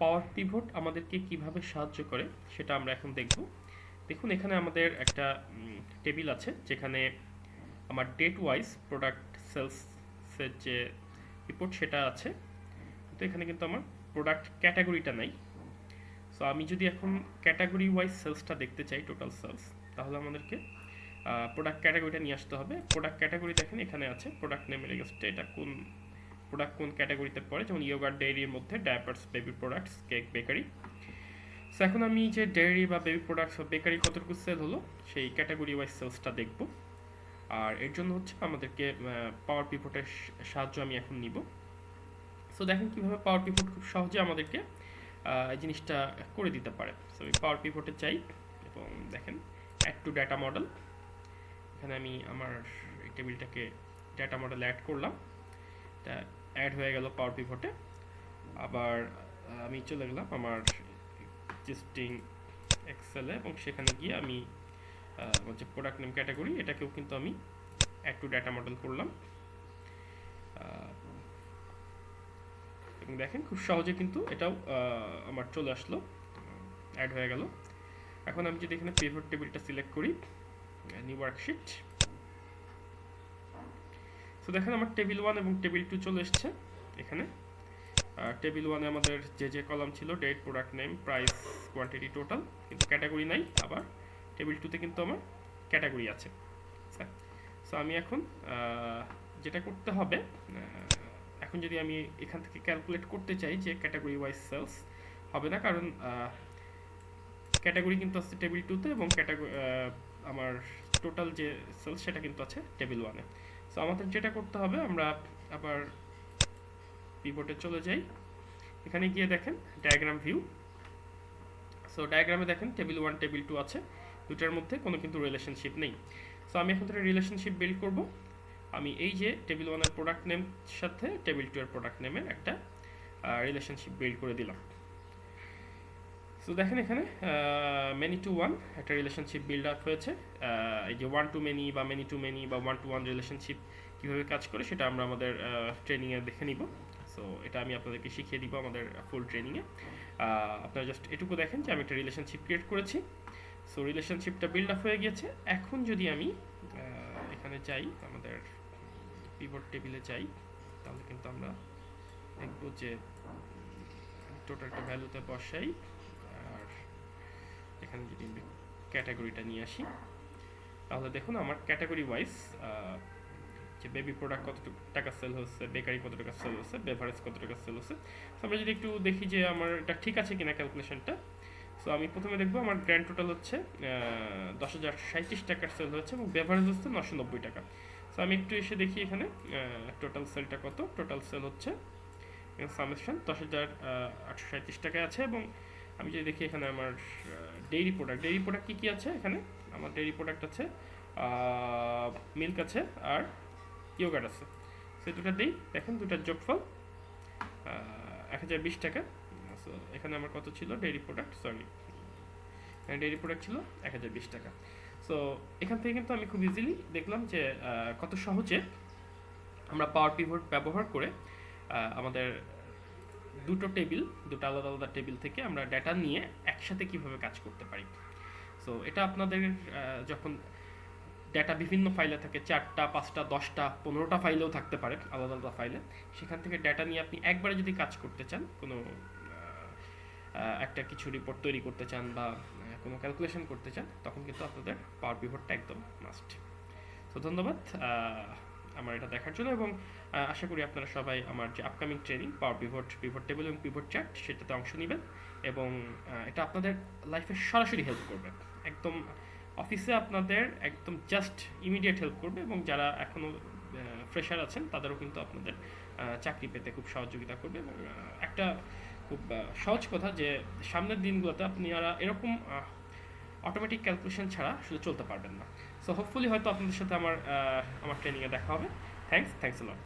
পাওয়ার pivot আমাদেরকে কীভাবে সাহায্য করে সেটা আমরা এখন দেখব। দেখুন, এখানে আমাদের একটা টেবিল আছে যেখানে আমার ডেট ওয়াইজ প্রোডাক্ট সেলসের যে রিপোর্ট সেটা আছে। তো এখানে কিন্তু আমার প্রোডাক্ট ক্যাটাগরিটা নাই। সো আমি যদি এখন ক্যাটাগরি ওয়াইজ সেলসটা দেখতে চাই টোটাল সেলস তাহলে আমাদেরকে প্রোডাক্ট ক্যাটাগরিটা নিয়ে আসতে হবে। প্রোডাক্ট ক্যাটাগরি দেখেন, এখানে আছে প্রোডাক্ট নেমের এগেস্টে এটা কোন প্রোডাক্ট কোন ক্যাটাগরিতে পড়ে? যেমন ইয়োগার ডেয়ারির মধ্যে diapers baby products cake bakery so এখন আমি যে ডেয়ারি বা বেবি প্রোডাক্টস বা বেকারি কতটুকু সেল হলো, সেই ক্যাটাগরি ওয়াইজ সেলসটা দেখব। আর এর জন্য হচ্ছে আমাদেরকে পাওয়ার পিভটের সাহায্য আমি এখন নিব। সো দেখেন কীভাবে পাওয়ার পিভট খুব সহজে আমাদেরকে এই জিনিসটা করে দিতে পারে। সো আমি পাওয়ার পিভটে চাই এবং দেখেন অ্যাড টু ডাটা মডেল এখানে আমি আমার টেবিলটাকে ডাটা মডেল অ্যাড করলাম। অ্যাড হয়ে গেল পাওয়ার পিভটে আবার আমি চলে গেলাম আমার এক্সিস্টিং এক্সেলে এবং সেখানে গিয়ে আমি যে প্রোডাক্ট নেম ক্যাটাগরি এটাকেও কিন্তু আমি অ্যাড টু ডাটা মডেল করলাম। এবং দেখেন খুব সহজে কিন্তু এটাও আমার চলে আসলো অ্যাড হয়ে গেল। এখন আমি যদি এখানে পিভট টেবিলটা সিলেক্ট করি নিউ ওয়ার্কশিট তো দেখেন আমার টেবিল ওয়ান এবং টেবিল টু চলে এসছে এখানে। টেবিল ওয়ানে আমাদের যে যে কলাম ছিল date product name price quantity total কিন্তু ক্যাটাগরি নাই। আবার টেবিল টুতে কিন্তু আমার ক্যাটাগরি আছে। সো আমি এখন যেটা করতে হবে এখন যদি আমি এখান থেকে ক্যালকুলেট করতে চাই যে ক্যাটাগরি ওয়াইজ সেলস হবে না, কারণ ক্যাটাগরি কিন্তু আছে টেবিল টুতে এবং ক্যাটাগরি আমার টোটাল যে সেলস সেটা কিন্তু আছে টেবিল ওয়ানে। সো আমাদের যেটা করতে হবে, আমরা আবার পিভটে চলে যাই। এখানে গিয়ে দেখেন ডায়াগ্রাম ভিউ সো ডায়াগ্রামে দেখেন টেবিল ওয়ান টেবিল টু আছে। দুটার মধ্যে কোনো কিন্তু রিলেশনশিপ নেই। সো আমি এখন থেকে রিলেশনশিপ বিল্ড করব। আমি এই যে টেবিল ওয়ানের প্রোডাক্ট নেম সাথে টেবিল টু এর প্রোডাক্ট নেমের একটা রিলেশনশিপ বিল্ড করে দিলাম। সো দেখেন এখানে মেনি টু ওয়ান একটা রিলেশনশিপ বিল্ড আপ হয়েছে। এই যে ওয়ান টু মেনি বা মেনি টু মেনি বা ওয়ান টু ওয়ান রিলেশনশিপ কীভাবে কাজ করে সেটা আমরা আমাদের ট্রেনিংয়ে দেখে নিব। সো এটা আমি আপনাদেরকে শিখিয়ে দিব আমাদের ফুল ট্রেনিংয়ে আপনারা জাস্ট এটুকু দেখেন যে আমি একটা রিলেশনশিপ ক্রিয়েট করেছি। সো রিলেশনশিপটা বিল্ড আপ হয়ে গিয়েছে। এখন যদি আমি এখানে যাই, আমাদের পিভট টেবিলে যাই, তাহলে কিন্তু আমরা দেখব যে টোটালটা ভ্যালুতে বসাই আর এখানে যদি ক্যাটাগরিটা নিয়ে আসি। তাহলে দেখুন আমার ক্যাটাগরি ওয়াইজ যে বেবি প্রোডাক্ট কত টাকা সেল হচ্ছে, বেকারি কত টাকা সেল হচ্ছে বেভারেজ কত টাকা সেল হচ্ছে। তো আমরা যদি একটু দেখি যে আমার এটা ঠিক আছে কিনা ক্যালকুলেশনটা সো আমি প্রথমে দেখব আমার গ্র্যান্ড টোটাল হচ্ছে দশ হাজার সাঁত্রিশ টাকার সেল হচ্ছে এবং বেভারেজ হচ্ছে নশো নব্বই টাকা। সো আমি একটু এসে দেখি এখানে টোটাল সেলটা কত। টোটাল সেল হচ্ছে সামেশন দশ হাজার আটশো সাঁত্রিশ টাকায় আছে এবং আমি যদি দেখি এখানে আমার ডেইরি প্রোডাক্ট ডেইরি প্রোডাক্ট কী কী আছে এখানে? আমার ডেইরি প্রোডাক্ট আছে মিল্ক আছে আর ইয়োগার্ট আছে। সে দুটা দিই, দেখেন দুটার যোগফল এক হাজার বিশ টাকা। সো এখানে আমার কত ছিল? ডেইরি প্রোডাক্ট সরি এখানে ডেইরি প্রোডাক্ট ছিল এক হাজার বিশ টাকা। সো এখান থেকে কিন্তু আমি খুব ইজিলি দেখলাম যে কত সহজে আমরা পাওয়ার পিভট ব্যবহার করে আমাদের দুটো টেবিল, দুটো আলাদা আলাদা টেবিল থেকে আমরা ডেটা নিয়ে একসাথে কীভাবে কাজ করতে পারি। সো এটা আপনাদের যখন ডেটা বিভিন্ন ফাইলে থাকে, চারটা, পাঁচটা, দশটা, পনেরোটা ফাইলেও থাকতে পারে, আলাদা আলাদা ফাইলে সেখান থেকে ডেটা নিয়ে আপনি একবারে যদি কাজ করতে চান, কোনো একটা কিছু রিপোর্ট তৈরি করতে চান বা কোনো ক্যালকুলেশন করতে চান, তখন কিন্তু আপনাদের পাওয়ার পিভটটা একদম মাস্ট তো ধন্যবাদ আমার এটা দেখার জন্য এবং আশা করি আপনারা সবাই আমার যে upcoming training power pivot pivot table এবং পিভট চ্যাট সেটাতে অংশ নেবেন এবং এটা আপনাদের লাইফে সরাসরি হেল্প করবে। একদম অফিসে আপনাদের একদম জাস্ট ইমিডিয়েট হেল্প করবে এবং যারা এখনও ফ্রেশার আছেন, তাদেরও কিন্তু আপনাদের চাকরি পেতে খুব সহযোগিতা করবে এবং একটা খুব সহজ কথা যে সামনের দিনগুলোতে আপনি আর এরকম অটোমেটিক ক্যালকুলেশন ছাড়া শুধু চলতে পারবেন না। সো হোপফুলি হয়তো আপনাদের সাথে আমার আমার ট্রেনিংয়ে দেখা হবে। Thanks thanks lot